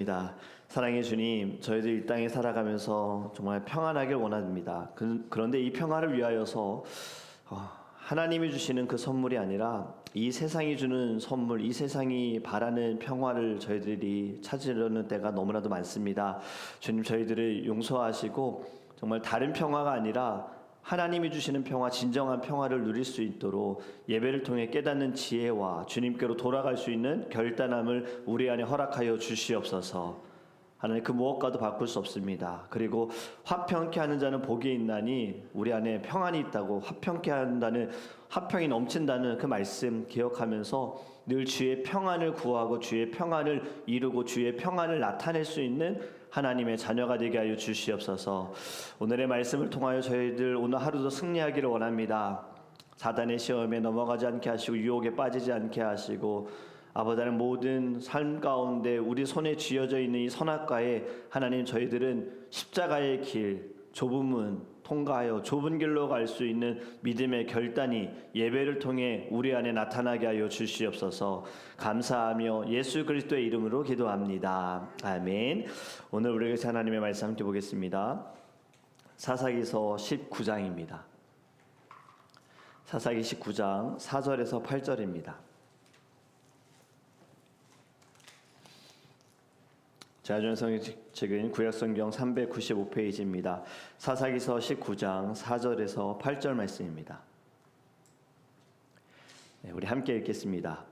입니다. 사랑의 주님, 저희들 이 땅에 살아가면서 정말 평안하길 원합니다. 그, 그런데 이 평화를 위하여서 어, 하나님이 주시는 그 선물이 아니라 이 세상이 주는 선물, 이 세상이 바라는 평화를 저희들이 찾으려는 때가 너무나도 많습니다. 주님, 저희들을 용서하시고 정말 다른 평화가 아니라 하나님이 주시는 평화, 진정한 평화를 누릴 수 있도록 예배를 통해 깨닫는 지혜와 주님께로 돌아갈 수 있는 결단함을 우리 안에 허락하여 주시옵소서. 하나님 그 무엇과도 바꿀 수 없습니다. 그리고 화평케 하는 자는 복이 있나니 우리 안에 평안이 있다고 화평케 한다는 화평이 넘친다는 그 말씀 기억하면서 늘 주의 평안을 구하고 주의 평안을 이루고 주의 평안을 나타낼 수 있는 하나님의 자녀가 되게 하여 주시옵소서. 오늘의 말씀을 통하여 저희들 오늘 하루도 승리하기를 원합니다. 사단의 시험에 넘어가지 않게 하시고 유혹에 빠지지 않게 하시고 아버지는 모든 삶 가운데 우리 손에 쥐어져 있는 이 선악과에 하나님 저희들은 십자가의 길 좁은 문 통과하여 좁은 길로 갈 수 있는 믿음의 결단이 예배를 통해 우리 안에 나타나게 하여 주시옵소서. 감사하며 예수 그리스도의 이름으로 기도합니다. 아멘. 오늘 우리에게 하나님의 말씀 함께 보겠습니다. 사사기서 19장입니다. 사사기 19장 4절에서 8절입니다 자전성의 책은 구약성경 395페이지입니다. 사사기서 19장 4절에서 8절 말씀입니다. 네, 우리 함께 읽겠습니다.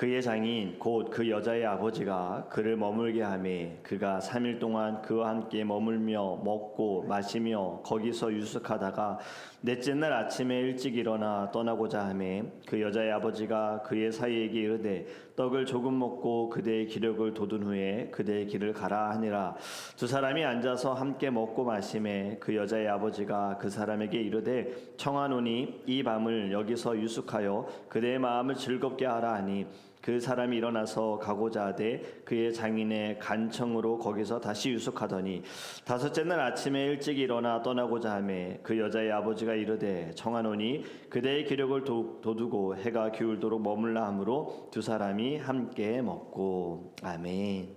그의 장인 곧 그 여자의 아버지가 그를 머물게 하매 그가 3일 동안 그와 함께 머물며 먹고 마시며 거기서 유숙하다가 넷째 날 아침에 일찍 일어나 떠나고자 하매 그 여자의 아버지가 그의 사이에게 이르되 떡을 조금 먹고 그대의 기력을 돋운 후에 그대의 길을 가라 하니라. 두 사람이 앉아서 함께 먹고 마시매 그 여자의 아버지가 그 사람에게 이르되 청하노니 이 밤을 여기서 유숙하여 그대의 마음을 즐겁게 하라 하니 그 사람이 일어나서 가고자 하되 그의 장인의 간청으로 거기서 다시 유숙하더니 다섯째 날 아침에 일찍 일어나 떠나고자 하매 그 여자의 아버지가 이르되 청하노니 그대의 기력을 도, 도두고 해가 기울도록 머물라 하므로 두 사람이 함께 먹고. 아멘.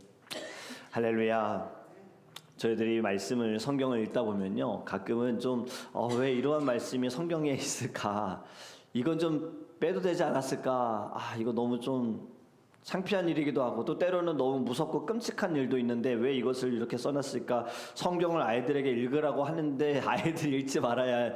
할렐루야. 저희들이 말씀을 성경을 읽다 보면요 가끔은 좀왜 이러한 말씀이 성경에 있을까? 이건 좀 빼도 되지 않았을까? 아, 이거 너무 좀 창피한 일이기도 하고 또 때로는 너무 무섭고 끔찍한 일도 있는데 왜 이것을 이렇게 써놨을까? 성경을 아이들에게 읽으라고 하는데 아이들이 읽지 말아야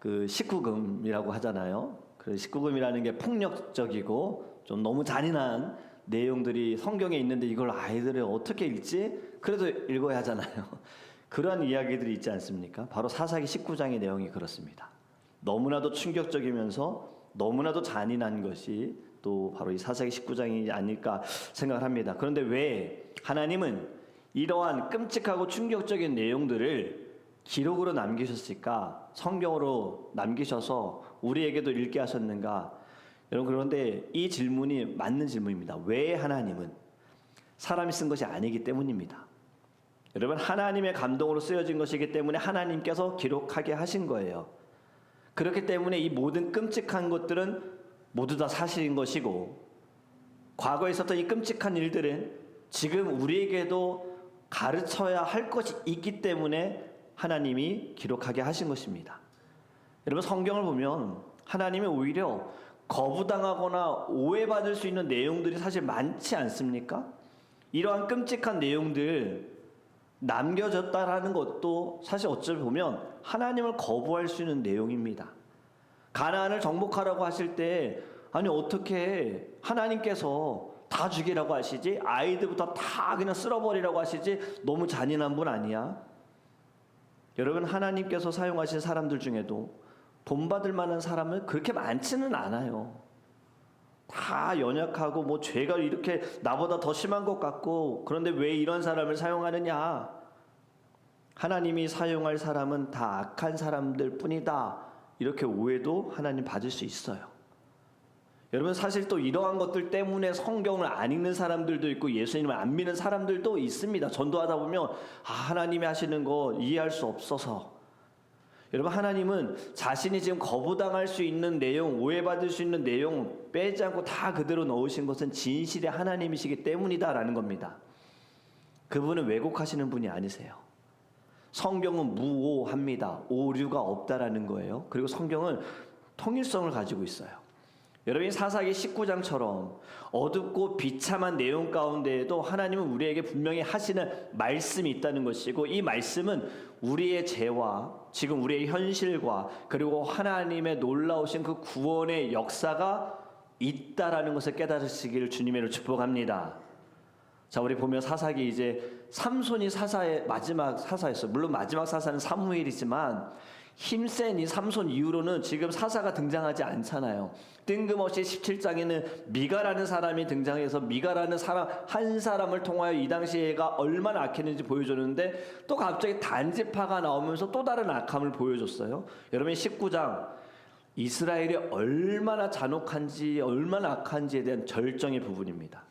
할그 식구금이라고 하잖아요. 그 식구금이라는 게 폭력적이고 좀 너무 잔인한 내용들이 성경에 있는데 이걸 아이들이 어떻게 읽지? 그래도 읽어야 하잖아요. 그러한 이야기들이 있지 않습니까? 바로 사사기 19장의 내용이 그렇습니다. 너무나도 충격적이면서 너무나도 잔인한 것이 또 바로 이 사사기 19장이 아닐까 생각을 합니다. 그런데 왜 하나님은 이러한 끔찍하고 충격적인 내용들을 기록으로 남기셨을까? 성경으로 남기셔서 우리에게도 읽게 하셨는가? 여러분 그런데 이 질문이 맞는 질문입니다. 왜 하나님은 사람이 쓴 것이 아니기 때문입니다. 여러분 하나님의 감동으로 쓰여진 것이기 때문에 하나님께서 기록하게 하신 거예요. 그렇기 때문에 이 모든 끔찍한 것들은 모두 다 사실인 것이고 과거에 있었던 이 끔찍한 일들은 지금 우리에게도 가르쳐야 할 것이 있기 때문에 하나님이 기록하게 하신 것입니다. 여러분 성경을 보면 하나님이 오히려 거부당하거나 오해받을 수 있는 내용들이 사실 많지 않습니까? 이러한 끔찍한 내용들 남겨졌다라는 것도 사실 어찌 보면 하나님을 거부할 수 있는 내용입니다. 가나안을 정복하라고 하실 때 아니 어떻게 하나님께서 다 죽이라고 하시지 아이들부터 다 그냥 쓸어버리라고 하시지 너무 잔인한 분 아니야? 여러분 하나님께서 사용하신 사람들 중에도 본받을 만한 사람은 그렇게 많지는 않아요. 다 연약하고 뭐 죄가 이렇게 나보다 더 심한 것 같고 그런데 왜 이런 사람을 사용하느냐? 하나님이 사용할 사람은 다 악한 사람들 뿐이다. 이렇게 오해도 하나님 받을 수 있어요. 여러분 사실 또 이러한 것들 때문에 성경을 안 읽는 사람들도 있고 예수님을 안 믿는 사람들도 있습니다. 전도하다 보면 아, 하나님이 하시는 거 이해할 수 없어서 여러분 하나님은 자신이 지금 거부당할 수 있는 내용, 오해받을 수 있는 내용 빼지 않고 다 그대로 넣으신 것은 진실의 하나님이시기 때문이다라는 겁니다. 그분은 왜곡하시는 분이 아니세요. 성경은 무오합니다. 오류가 없다라는 거예요. 그리고 성경은 통일성을 가지고 있어요. 여러분이 사사기 19장처럼 어둡고 비참한 내용 가운데에도 하나님은 우리에게 분명히 하시는 말씀이 있다는 것이고 이 말씀은 우리의 죄와 지금 우리의 현실과 그리고 하나님의 놀라우신 그 구원의 역사가 있다라는 것을 깨달으시기를 주님으로 축복합니다. 자, 우리 보면 사사기 이제 삼손이 사사의 마지막 사사였어요. 물론 마지막 사사는 사무엘이지만 힘센 이 삼손 이후로는 지금 사사가 등장하지 않잖아요. 뜬금없이 17장에는 미가라는 사람이 등장해서 미가라는 사람 한 사람을 통하여 이 당시에가 얼마나 악했는지 보여줬는데 또 갑자기 단지파가 나오면서 또 다른 악함을 보여줬어요. 여러분 19장 이스라엘이 얼마나 잔혹한지 얼마나 악한지에 대한 절정의 부분입니다.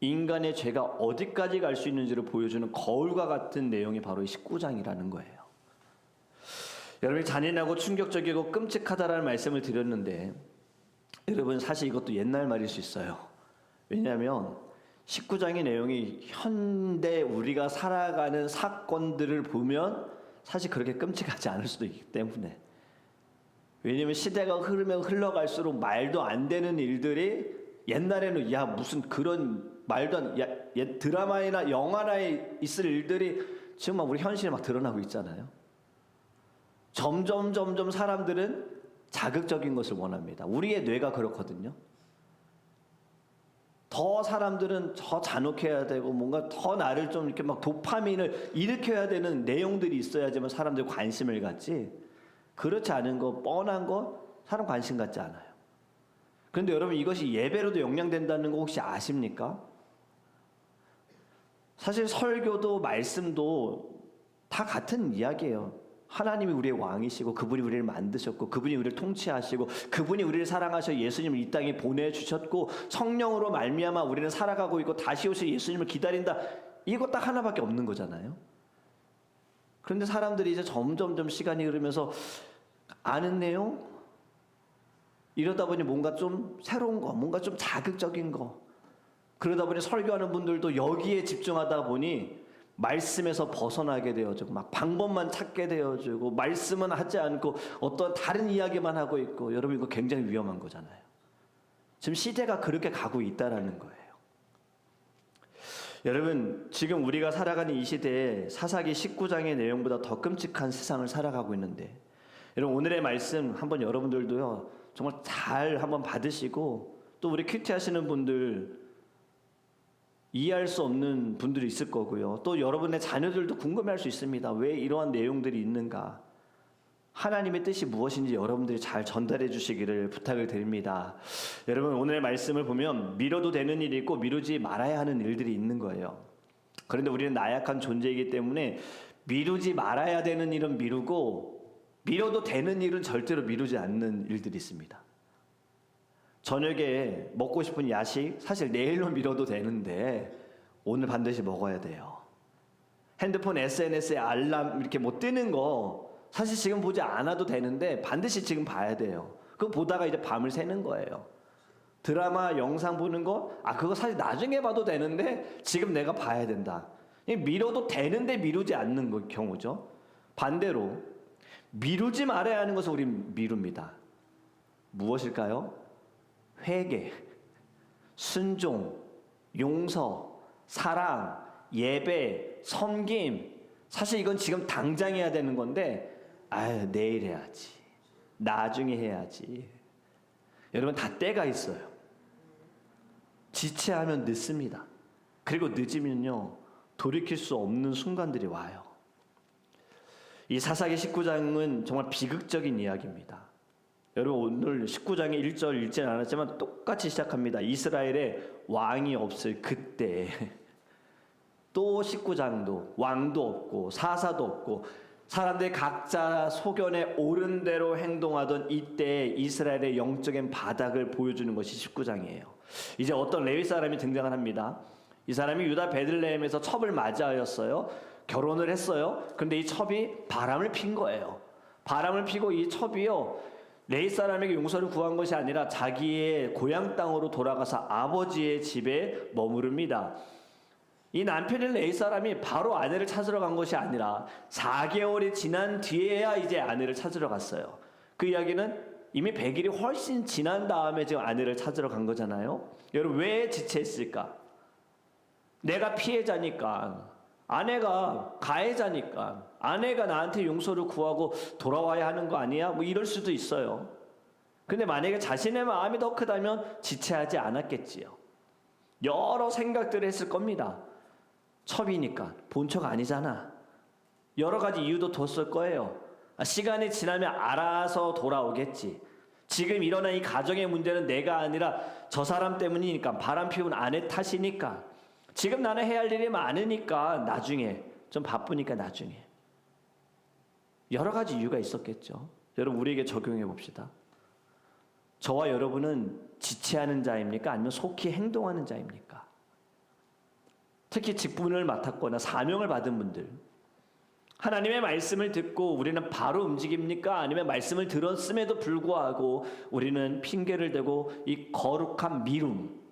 인간의 죄가 어디까지 갈 수 있는지를 보여주는 거울과 같은 내용이 바로 이 19장이라는 거예요. 여러분이 잔인하고 충격적이고 끔찍하다라는 말씀을 드렸는데 여러분 사실 이것도 옛날 말일 수 있어요. 왜냐하면 19장의 내용이 현대 우리가 살아가는 사건들을 보면 사실 그렇게 끔찍하지 않을 수도 있기 때문에 왜냐하면 시대가 흐르면 흘러갈수록 말도 안 되는 일들이 옛날에는 야 무슨 그런 말도 안 야, 야, 드라마나 영화나 있을 일들이 지금 막 우리 현실에 막 드러나고 있잖아요. 점점 점점 사람들은 자극적인 것을 원합니다. 우리의 뇌가 그렇거든요. 더 사람들은 더 잔혹해야 되고 뭔가 더 나를 좀 이렇게 막 도파민을 일으켜야 되는 내용들이 있어야지만 사람들이 관심을 갖지. 그렇지 않은 거 뻔한 거 사람 관심 갖지 않아요. 그런데 여러분 이것이 예배로도 영향된다는 거 혹시 아십니까? 사실 설교도 말씀도 다 같은 이야기예요. 하나님이 우리의 왕이시고 그분이 우리를 만드셨고 그분이 우리를 통치하시고 그분이 우리를 사랑하셔 예수님을 이 땅에 보내주셨고 성령으로 말미암아 우리는 살아가고 있고 다시 오실 예수님을 기다린다. 이거 딱 하나밖에 없는 거잖아요. 그런데 사람들이 이제 점점점 시간이 흐르면서 아는 내용 이러다 보니 뭔가 좀 새로운 거, 뭔가 좀 자극적인 거. 그러다 보니 설교하는 분들도 여기에 집중하다 보니 말씀에서 벗어나게 되어지고 막 방법만 찾게 되어지고 말씀은 하지 않고 어떤 다른 이야기만 하고 있고 여러분 이거 굉장히 위험한 거잖아요. 지금 시대가 그렇게 가고 있다라는 거예요. 여러분 지금 우리가 살아가는 이 시대에 사사기 19장의 내용보다 더 끔찍한 세상을 살아가고 있는데 여러분 오늘의 말씀 한번 여러분들도요 정말 잘 한번 받으시고 또 우리 큐티 하시는 분들 이해할 수 없는 분들이 있을 거고요. 또 여러분의 자녀들도 궁금해할 수 있습니다. 왜 이러한 내용들이 있는가? 하나님의 뜻이 무엇인지 여러분들이 잘 전달해 주시기를 부탁을 드립니다. 여러분 오늘의 말씀을 보면 미뤄도 되는 일이 있고 미루지 말아야 하는 일들이 있는 거예요. 그런데 우리는 나약한 존재이기 때문에 미루지 말아야 되는 일은 미루고 미뤄도 되는 일은 절대로 미루지 않는 일들이 있습니다. 저녁에 먹고 싶은 야식 사실 내일로 미뤄도 되는데 오늘 반드시 먹어야 돼요. 핸드폰 SNS에 알람 이렇게 뭐 뜨는 거 사실 지금 보지 않아도 되는데 반드시 지금 봐야 돼요. 그거 보다가 이제 밤을 새는 거예요. 드라마 영상 보는 거, 아, 그거 사실 나중에 봐도 되는데 지금 내가 봐야 된다. 미뤄도 되는데 미루지 않는 거, 경우죠. 반대로 미루지 말아야 하는 것을 우리 미룹니다. 무엇일까요? 회개, 순종, 용서, 사랑, 예배, 섬김. 사실 이건 지금 당장 해야 되는 건데, 아유, 내일 해야지. 나중에 해야지. 여러분, 다 때가 있어요. 지체하면 늦습니다. 그리고 늦으면요, 돌이킬 수 없는 순간들이 와요. 이 사사기 19장은 정말 비극적인 이야기입니다. 여러분 오늘 19장의 1절 읽지는 않았지만 똑같이 시작합니다. 이스라엘에 왕이 없을 그때 또 19장도 왕도 없고 사사도 없고 사람들 각자 소견에 옳은 대로 행동하던 이때 이스라엘의 영적인 바닥을 보여주는 것이 19장이에요. 이제 어떤 레위 사람이 등장을 합니다. 이 사람이 유다 베들레헴에서 첩을 맞이하였어요. 결혼을 했어요. 근데 이 첩이 바람을 핀 거예요. 바람을 피고 이 첩이요. 레이 사람에게 용서를 구한 것이 아니라 자기의 고향 땅으로 돌아가서 아버지의 집에 머무릅니다. 이 남편인 레이 사람이 바로 아내를 찾으러 간 것이 아니라 4개월이 지난 뒤에야 이제 아내를 찾으러 갔어요. 그 이야기는 이미 100일이 훨씬 지난 다음에 지금 아내를 찾으러 간 거잖아요. 여러분 왜 지체했을까? 내가 피해자니까 아내가 가해자니까 아내가 나한테 용서를 구하고 돌아와야 하는 거 아니야? 뭐 이럴 수도 있어요. 근데 만약에 자신의 마음이 더 크다면 지체하지 않았겠지요. 여러 생각들을 했을 겁니다. 첩이니까 본처가 아니잖아. 여러 가지 이유도 뒀을 거예요. 아, 시간이 지나면 알아서 돌아오겠지. 지금 일어난 이 가정의 문제는 내가 아니라 저 사람 때문이니까 바람 피운 아내 탓이니까 지금 나는 해야 할 일이 많으니까 나중에 좀 바쁘니까 나중에 여러 가지 이유가 있었겠죠. 여러분 우리에게 적용해 봅시다. 저와 여러분은 지체하는 자입니까? 아니면 속히 행동하는 자입니까? 특히 직분을 맡았거나 사명을 받은 분들 하나님의 말씀을 듣고 우리는 바로 움직입니까? 아니면 말씀을 들었음에도 불구하고 우리는 핑계를 대고 이 거룩한 미움,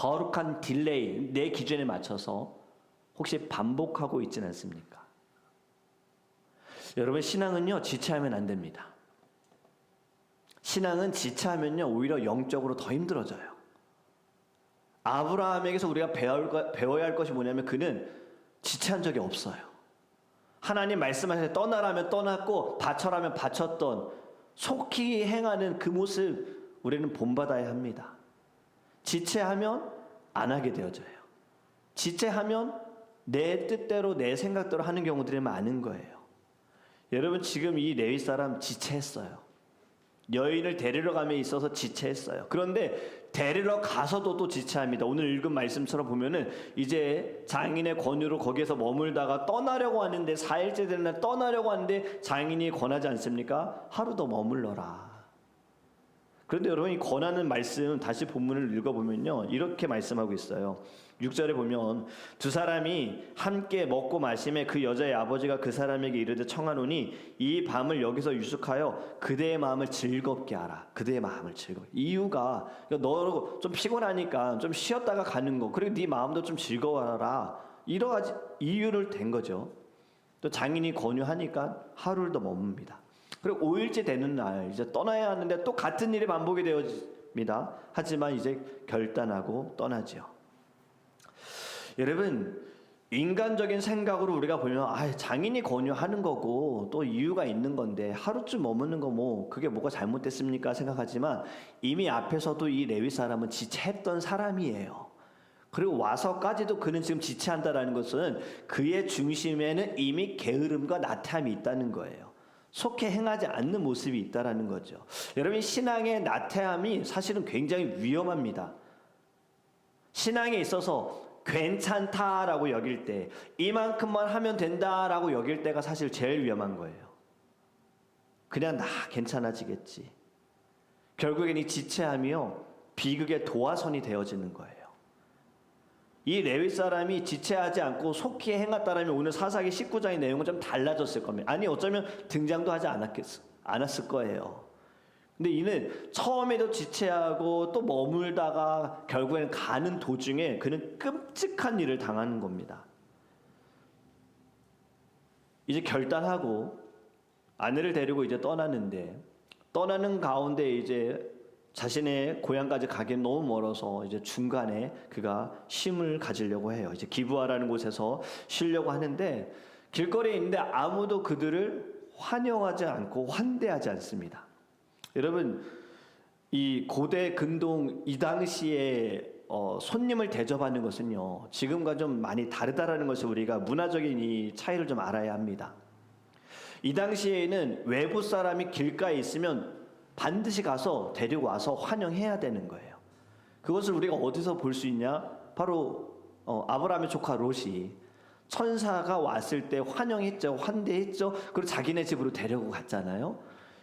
거룩한 딜레이, 내 기준에 맞춰서 혹시 반복하고 있지는 않습니까? 여러분 신앙은요 지체하면 안 됩니다. 신앙은 지체하면요 오히려 영적으로 더 힘들어져요. 아브라함에게서 우리가 배워야 할 것이 뭐냐면 그는 지체한 적이 없어요. 하나님 말씀하실 떠나라면 떠났고 바쳐라면 바쳤던 속히 행하는 그 모습 우리는 본받아야 합니다. 지체하면 안 하게 되어져요. 지체하면 내 뜻대로 내 생각대로 하는 경우들이 많은 거예요. 여러분 지금 이 레위 사람 지체했어요. 여인을 데리러 감에 있어서 지체했어요. 그런데 데리러 가서도 또 지체합니다. 오늘 읽은 말씀처럼 보면은 이제 장인의 권유로 거기에서 머물다가 떠나려고 하는데 4일째 되는 날 떠나려고 하는데 장인이 권하지 않습니까? 하루 더 머물러라. 그런데 여러분 이 권하는 말씀 다시 본문을 읽어보면요 이렇게 말씀하고 있어요. 6절에 보면 두 사람이 함께 먹고 마심에 그 여자의 아버지가 그 사람에게 이르되 청하노니 이 밤을 여기서 유숙하여 그대의 마음을 즐겁게 하라. 그대의 마음을 즐겁 이유가 너 좀 피곤하니까 좀 쉬었다가 가는 거. 그리고 네 마음도 좀 즐거워하라. 이러 가지 이유를 댄 거죠. 또 장인이 권유하니까 하루를 더 머뭅니다. 그리고 5일째 되는 날 이제 떠나야 하는데 또 같은 일이 반복이 되어집니다. 하지만 이제 결단하고 떠나지요. 여러분 인간적인 생각으로 우리가 보면 아 장인이 권유하는 거고 또 이유가 있는 건데 하루쯤 머무는 거 뭐 그게 뭐가 잘못됐습니까 생각하지만 이미 앞에서도 이 레위 사람은 지체했던 사람이에요. 그리고 와서까지도 그는 지금 지체한다라는 것은 그의 중심에는 이미 게으름과 나태함이 있다는 거예요. 속해 행하지 않는 모습이 있다라는 거죠. 여러분 신앙의 나태함이 사실은 굉장히 위험합니다. 신앙에 있어서 괜찮다라고 여길 때 이만큼만 하면 된다라고 여길 때가 사실 제일 위험한 거예요. 그냥 나 괜찮아지겠지. 결국엔 이 지체함이요 비극의 도화선이 되어지는 거예요. 이 레위 사람이 지체하지 않고 속히 행했다라면 오늘 사사기 19장의 내용은 좀 달라졌을 겁니다. 아니 어쩌면 등장도 하지 않았겠, 않았을 거예요. 근데 이는 처음에도 지체하고 또 머물다가 결국에는 가는 도중에 그는 끔찍한 일을 당하는 겁니다. 이제 결단하고 아내를 데리고 이제 떠나는데 떠나는 가운데 이제 자신의 고향까지 가기엔 너무 멀어서 이제 중간에 그가 쉼을 가지려고 해요. 이제 기부하라는 곳에서 쉬려고 하는데 길거리에 있는데 아무도 그들을 환영하지 않고 환대하지 않습니다. 여러분 이 고대 근동 이 당시에 어, 손님을 대접하는 것은요 지금과 좀 많이 다르다라는 것을 우리가 문화적인 이 차이를 좀 알아야 합니다. 이 당시에는 외부 사람이 길가에 있으면 반드시 가서 데리고 와서 환영해야 되는 거예요. 그것을 우리가 어디서 볼 수 있냐? 바로 어, 아브라함의 조카 롯이 천사가 왔을 때 환영했죠, 환대했죠. 그리고 자기네 집으로 데리고 갔잖아요.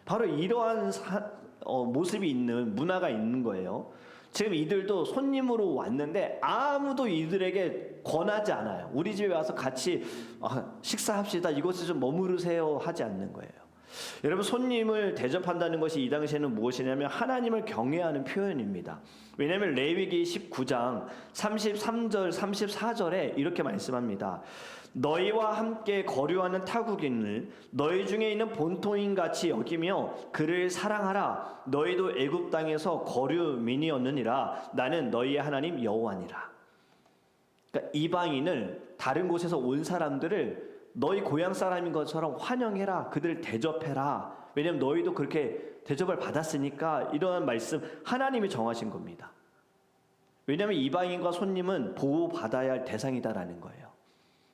바로 이러한 사- 어, 모습이 있는 문화가 있는 거예요. 지금 이들도 손님으로 왔는데 아무도 이들에게 권하지 않아요. 우리 집에 와서 같이 아, 식사합시다. 이곳에 좀 머무르세요 하지 않는 거예요. 여러분 손님을 대접한다는 것이 이 당시에는 무엇이냐면 하나님을 경외하는 표현입니다. 왜냐하면 레위기 19장 33절 34절에 이렇게 말씀합니다. 너희와 함께 거류하는 타국인을 너희 중에 있는 본토인 같이 여기며 그를 사랑하라. 너희도 애굽 땅에서 거류민이었느니라. 나는 너희의 하나님 여호와니라. 그러니까 이방인을 다른 곳에서 온 사람들을 너희 고향 사람인 것처럼 환영해라. 그들을 대접해라. 왜냐하면 너희도 그렇게 대접을 받았으니까 이러한 말씀 하나님이 정하신 겁니다. 왜냐하면 이방인과 손님은 보호받아야 할 대상이다라는 거예요.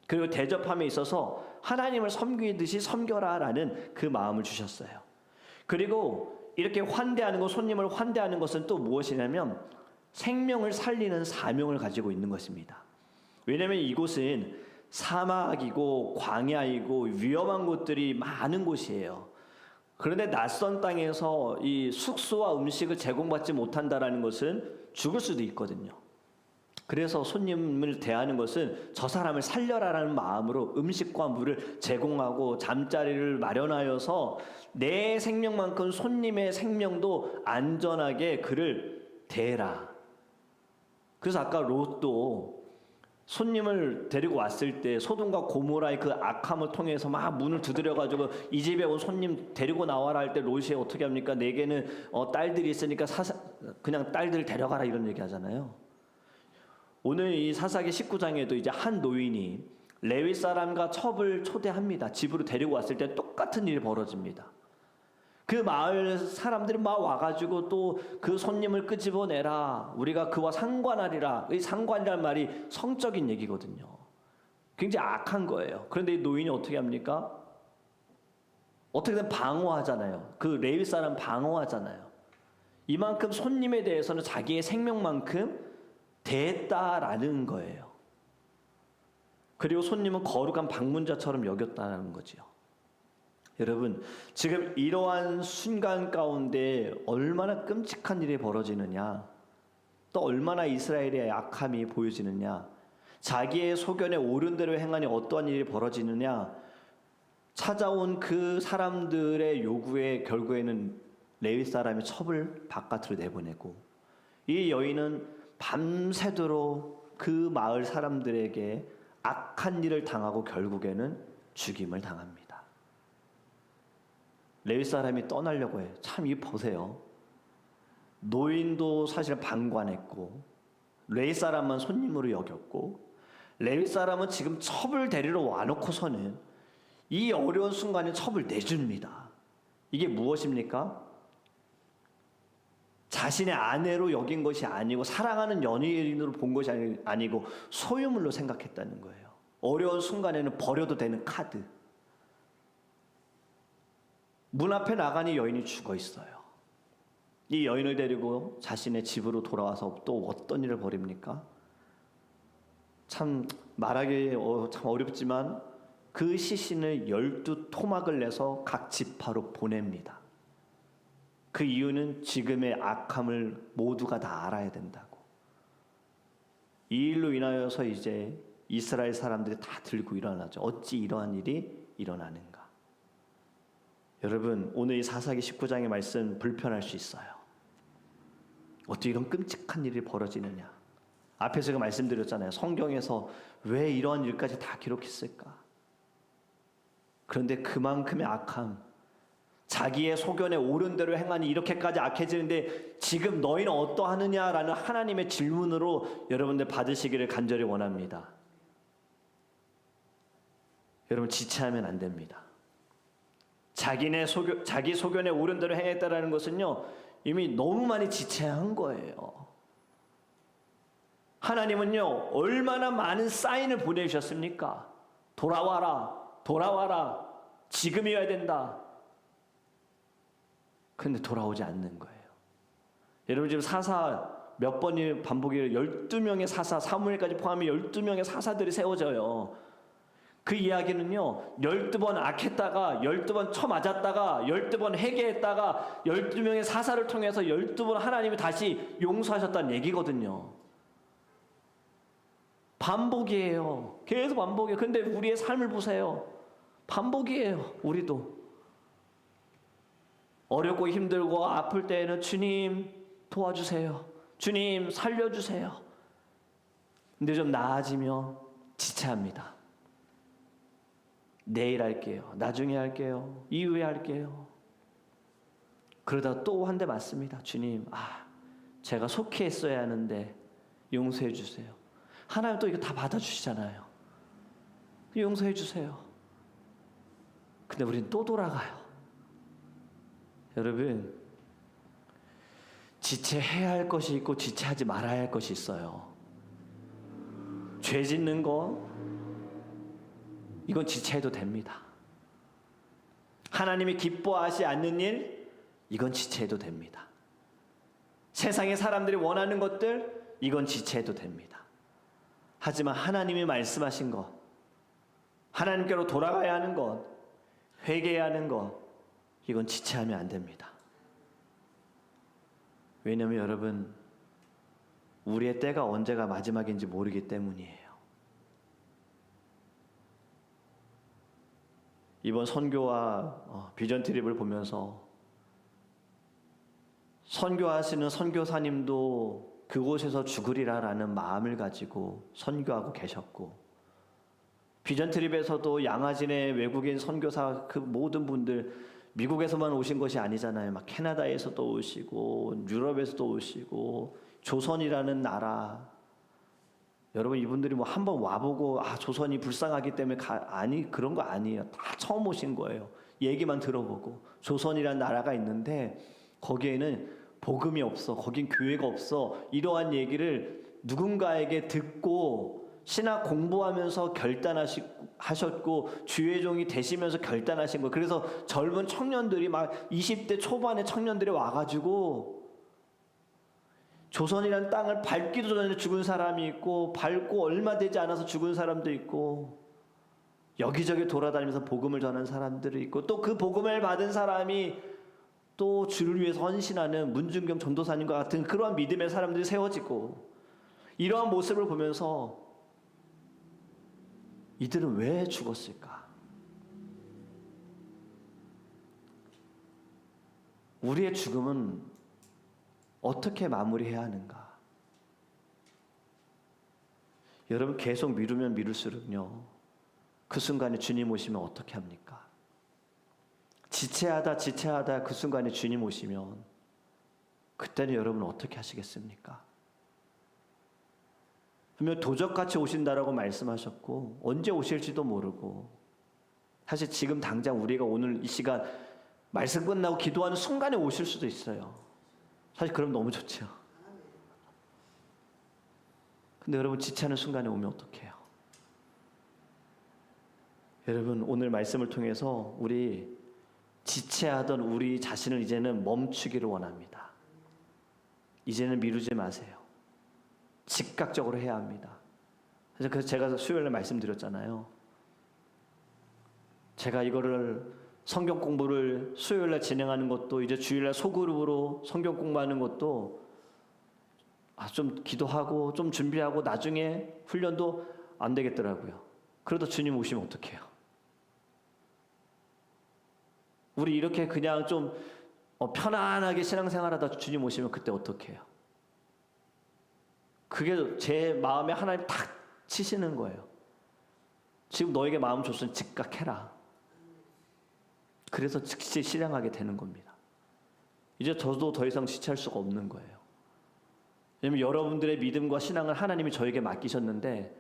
그리고 대접함에 있어서 하나님을 섬기듯이 섬겨라라는 그 마음을 주셨어요. 그리고 이렇게 환대하는 것, 손님을 환대하는 것은 또 무엇이냐면 생명을 살리는 사명을 가지고 있는 것입니다. 왜냐하면 이곳은 사막이고 광야이고 위험한 곳들이 많은 곳이에요. 그런데 낯선 땅에서 이 숙소와 음식을 제공받지 못한다라는 것은 죽을 수도 있거든요. 그래서 손님을 대하는 것은 저 사람을 살려라라는 마음으로 음식과 물을 제공하고 잠자리를 마련하여서 내 생명만큼 손님의 생명도 안전하게 그를 대라. 그래서 아까 롯도 손님을 데리고 왔을 때 소돔과 고모라의 그 악함을 통해서 막 문을 두드려 가지고 이 집에 온 손님 데리고 나와라 할 때 롯이 어떻게 합니까? 내게는 어, 딸들이 있으니까 사사, 그냥 딸들 데려가라 이런 얘기 하잖아요. 오늘 이 사사기 19장에도 이제 한 노인이 레위 사람과 첩을 초대합니다. 집으로 데리고 왔을 때 똑같은 일이 벌어집니다. 그 마을 사람들이 막 와가지고 또 그 손님을 끄집어내라. 우리가 그와 상관하리라. 이 상관이란 말이 성적인 얘기거든요. 굉장히 악한 거예요. 그런데 이 노인이 어떻게 합니까? 어떻게든 방어하잖아요. 그 레위 사람 방어하잖아요. 이만큼 손님에 대해서는 자기의 생명만큼 대했다라는 거예요. 그리고 손님은 거룩한 방문자처럼 여겼다는 거지요. 여러분, 지금 이러한 순간 가운데 얼마나 끔찍한 일이 벌어지느냐, 또 얼마나 이스라엘의 악함이 보여지느냐, 자기의 소견에 옳은 대로 행하니 어떠한 일이 벌어지느냐, 찾아온 그 사람들의 요구에 결국에는 레위 사람이 첩을 바깥으로 내보내고, 이 여인은 밤새도록 그 마을 사람들에게 악한 일을 당하고 결국에는 죽임을 당합니다. 레위 사람이 떠나려고 해요. 참 이 보세요. 노인도 사실 방관했고 레위 사람만 손님으로 여겼고 레위 사람은 지금 첩을 데리러 와놓고서는 이 어려운 순간에 첩을 내줍니다. 이게 무엇입니까? 자신의 아내로 여긴 것이 아니고 사랑하는 연예인으로 본 것이 아니- 아니고 소유물로 생각했다는 거예요. 어려운 순간에는 버려도 되는 카드. 문 앞에 나가니 여인이 죽어 있어요. 이 여인을 데리고 자신의 집으로 돌아와서 또 어떤 일을 벌입니까? 참 말하기 어, 참 어렵지만 그 시신을 열두 토막을 내서 각 지파로 보냅니다. 그 이유는 지금의 악함을 모두가 다 알아야 된다고. 이 일로 인하여서 이제 이스라엘 사람들이 다 들고 일어나죠. 어찌 이러한 일이 일어나는가? 여러분, 오늘 이 사사기 19장의 말씀 불편할 수 있어요. 어떻게 이런 끔찍한 일이 벌어지느냐? 앞에서 제가 말씀드렸잖아요. 성경에서 왜 이러한 일까지 다 기록했을까? 그런데 그만큼의 악함, 자기의 소견에 옳은 대로 행하니 이렇게까지 악해지는데 지금 너희는 어떠하느냐라는 하나님의 질문으로 여러분들 받으시기를 간절히 원합니다. 여러분 지체하면 안 됩니다. 자기네 소견, 자기 소견에 옳은 대로 행했다라는 것은요 이미 너무 많이 지체한 거예요. 하나님은요 얼마나 많은 사인을 보내주셨습니까? 돌아와라, 돌아와라, 지금이어야 된다. 근데 돌아오지 않는 거예요. 여러분 지금 사사 몇 번이 반복이 12명의 사사, 사무엘까지 포함해 12명의 사사들이 세워져요. 그 이야기는요, 12번 악했다가, 12번 쳐맞았다가, 12번 회개했다가, 12명의 사사를 통해서 12번 하나님이 다시 용서하셨다는 얘기거든요. 반복이에요. 계속 반복이에요. 근데 우리의 삶을 보세요. 반복이에요. 우리도. 어렵고 힘들고 아플 때에는 주님 도와주세요. 주님 살려주세요. 근데 좀 나아지면 지체합니다. 내일 할게요. 나중에 할게요. 이후에 할게요. 그러다 또 한 대 맞습니다. 주님, 아, 제가 속히 했어야 하는데 용서해 주세요. 하나님 또 이거 다 받아주시잖아요. 용서해 주세요. 근데 우리는 또 돌아가요. 여러분, 지체해야 할 것이 있고 지체하지 말아야 할 것이 있어요. 죄 짓는 거, 이건 지체해도 됩니다. 하나님이 기뻐하지 않는 일, 이건 지체해도 됩니다. 세상의 사람들이 원하는 것들, 이건 지체해도 됩니다. 하지만 하나님이 말씀하신 것, 하나님께로 돌아가야 하는 것, 회개해야 하는 것, 이건 지체하면 안 됩니다. 왜냐하면 여러분, 우리의 때가 언제가 마지막인지 모르기 때문이에요. 이번 선교와 어, 비전 트립을 보면서 선교하시는 선교사님도 그곳에서 죽으리라라는 마음을 가지고 선교하고 계셨고 비전 트립에서도 양아진의 외국인 선교사 그 모든 분들 미국에서만 오신 것이 아니잖아요. 막 캐나다에서도 오시고 유럽에서도 오시고 조선이라는 나라 여러분 이분들이 뭐 한번 와보고 아 조선이 불쌍하기 때문에 가, 아니 그런 거 아니에요. 다 처음 오신 거예요. 얘기만 들어보고 조선이라는 나라가 있는데 거기에는 복음이 없어. 거긴 교회가 없어. 이러한 얘기를 누군가에게 듣고 신학 공부하면서 결단하셨고 주의 종이 되시면서 결단하신 거예요. 그래서 젊은 청년들이 막 20대 초반의 청년들이 와가지고 조선이라는 땅을 밟기도 전에 죽은 사람이 있고 밟고 얼마 되지 않아서 죽은 사람도 있고 여기저기 돌아다니면서 복음을 전하는 사람들이 있고 또 그 복음을 받은 사람이 또 주를 위해서 헌신하는 문중경 전도사님과 같은 그러한 믿음의 사람들이 세워지고 이러한 모습을 보면서 이들은 왜 죽었을까? 우리의 죽음은 어떻게 마무리해야 하는가? 여러분 계속 미루면 미룰수록요. 그 순간에 주님 오시면 어떻게 합니까? 지체하다 지체하다 그 순간에 주님 오시면 그때는 여러분 어떻게 하시겠습니까? 분명 도적같이 오신다라고 말씀하셨고 언제 오실지도 모르고 사실 지금 당장 우리가 오늘 이 시간 말씀 끝나고 기도하는 순간에 오실 수도 있어요. 사실 그럼 너무 좋죠. 근데 여러분 지체하는 순간에 오면 어떡해요? 여러분 오늘 말씀을 통해서 우리 지체하던 우리 자신을 이제는 멈추기를 원합니다. 이제는 미루지 마세요. 즉각적으로 해야 합니다. 그래서 제가 수요일에 말씀드렸잖아요. 제가 이거를 성경 공부를 수요일날 진행하는 것도 이제 주일날 소그룹으로 성경 공부하는 것도 아, 좀 기도하고 좀 준비하고 나중에 훈련도 안 되겠더라고요. 그러다 주님 오시면 어떡해요? 우리 이렇게 그냥 좀 어, 편안하게 신앙생활 하다 주님 오시면 그때 어떡해요? 그게 제 마음에 하나님 탁 치시는 거예요. 지금 너에게 마음 줬으니 즉각해라. 그래서 즉시 실행하게 되는 겁니다. 이제 저도 더 이상 지체할 수가 없는 거예요. 왜냐면 여러분들의 믿음과 신앙을 하나님이 저에게 맡기셨는데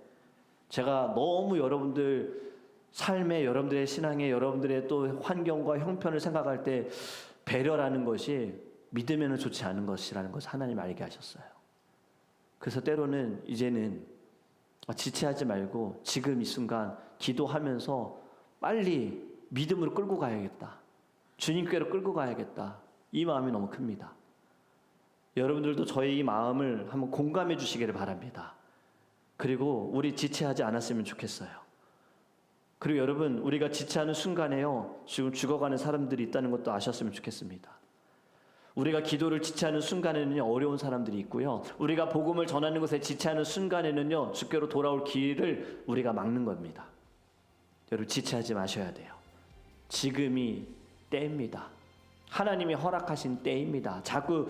제가 너무 여러분들 삶에 여러분들의 신앙에 여러분들의 또 환경과 형편을 생각할 때 배려라는 것이 믿으면 좋지 않은 것이라는 것을 하나님 알게 하셨어요. 그래서 때로는 이제는 지체하지 말고 지금 이 순간 기도하면서 빨리 믿음으로 끌고 가야겠다. 주님께로 끌고 가야겠다. 이 마음이 너무 큽니다. 여러분들도 저의 이 마음을 한번 공감해 주시기를 바랍니다. 그리고 우리 지체하지 않았으면 좋겠어요. 그리고 여러분, 우리가 지체하는 순간에요, 지금 죽어가는 사람들이 있다는 것도 아셨으면 좋겠습니다. 우리가 기도를 지체하는 순간에는요, 어려운 사람들이 있고요. 우리가 복음을 전하는 것에 지체하는 순간에는요, 주께로 돌아올 길을 우리가 막는 겁니다. 여러분, 지체하지 마셔야 돼요. 지금이 때입니다. 하나님이 허락하신 때입니다. 자꾸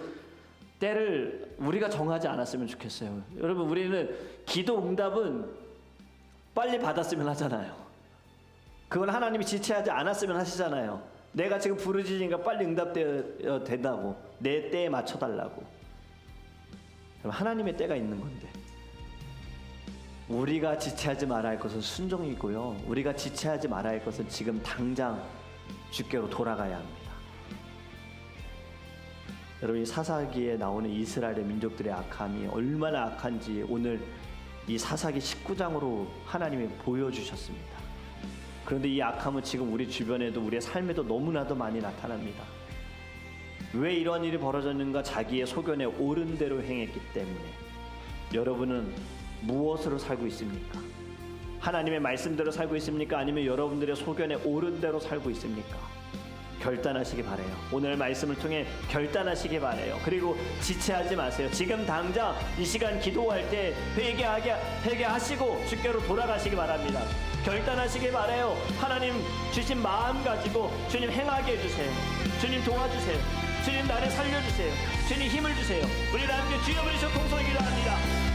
때를 우리가 정하지 않았으면 좋겠어요. 여러분 우리는 기도 응답은 빨리 받았으면 하잖아요. 그건 하나님이 지체하지 않았으면 하시잖아요. 내가 지금 부르짖으니까 빨리 응답되어 된다고 내 때에 맞춰 달라고. 그럼 하나님의 때가 있는 건데 우리가 지체하지 말아야 할 것은 순종이고요. 우리가 지체하지 말아야 할 것은 지금 당장 주께로 돌아가야 합니다. 여러분 이 사사기에 나오는 이스라엘의 민족들의 악함이 얼마나 악한지 오늘 이 사사기 19장으로 하나님이 보여주셨습니다. 그런데 이 악함은 지금 우리 주변에도 우리의 삶에도 너무나도 많이 나타납니다. 왜 이런 일이 벌어졌는가? 자기의 소견에 옳은 대로 행했기 때문에. 여러분은 무엇으로 살고 있습니까? 하나님의 말씀대로 살고 있습니까? 아니면 여러분들의 소견에 옳은 대로 살고 있습니까? 결단하시기 바래요. 오늘 말씀을 통해 결단하시기 바래요. 그리고 지체하지 마세요. 지금 당장 이 시간 기도할 때 회개하게 회개하시고 주께로 돌아가시기 바랍니다. 결단하시기 바래요. 하나님 주신 마음 가지고 주님 행하게 해주세요. 주님 도와주세요. 주님 나를 살려주세요. 주님 힘을 주세요. 우리 함께 주여 부르셔 통성이 기도합니다.